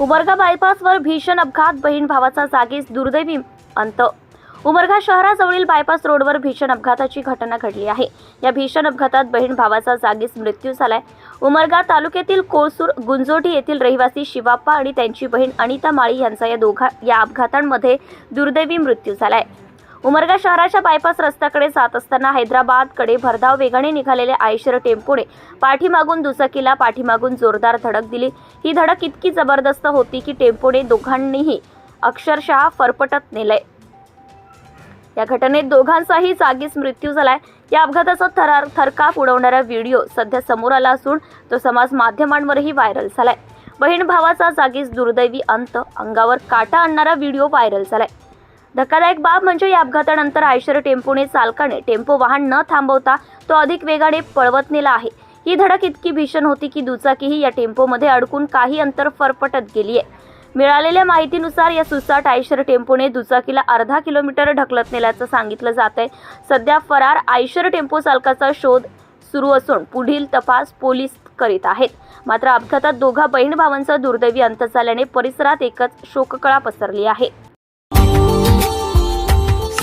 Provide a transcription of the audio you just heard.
उमरगा बायपासवर भीषण अपघात. बहीण भावाचा जागीच दुर्दैवी अंत. उमरगा शहराजवळील बायपास रोडवर भीषण अपघाताची घटना घडली आहे. या भीषण अपघातात बहीण भावाचा जागीच मृत्यू झालाय. उमरगा तालुक्यातील कोळसूर गुंजोटी येथील रहिवासी शिवाप्पा आणि त्यांची बहीण अनिता माळी यांचा या दोघा या अपघातांमध्ये दुर्दैवी मृत्यू झालाय. उमरगा शहराच्या बायपास रस्त्याकडे जात असताना हैदराबादकडे भरधाव वेगाने निघालेल्या आयशर टेम्पोने पाठीमागून दुचाकीला पाठीमागून जोरदार धडक दिली. ही धडक इतकी जबरदस्त होती की टेम्पोने दोघांनीही अक्षरशः फरफटत नेलंय. या घटनेत दोघांचाही जागीच मृत्यू झालाय. या अपघाताचा थरार थरकाप उडवणारा व्हिडिओ सध्या समोर आला असून तो समाज माध्यमांवरही व्हायरल झालाय. बहीण भावाचा जागीच दुर्दैवी अंत अंगावर काटा आणणारा व्हिडिओ व्हायरल झालाय. धक्कादायक बाब म्हणजे या अपघातानंतर आयशर टेम्पोने चालकाने टेम्पो वाहन न थांबवता तो अधिक वेगाने पळवत नेला आहे. ही धडक इतकी भीषण होती की दुचाकीही या टेम्पोमध्ये अडकून काही अंतर फरफटत गेली आहे मिळालेल्या माहितीनुसार या सुसाट आयशर टेम्पोने दुचाकीला अर्धा किलोमीटर ढकलत नेल्याचं सांगितलं जात आहे. सध्या फरार आयशर टेम्पो चालकाचा शोध सुरू असून पुढील तपास पोलीस करीत आहेत. मात्र अपघातात दोघा बहीण भावांचा दुर्दैवी अंत झाल्याने परिसरात एकच शोककळा पसरली आहे.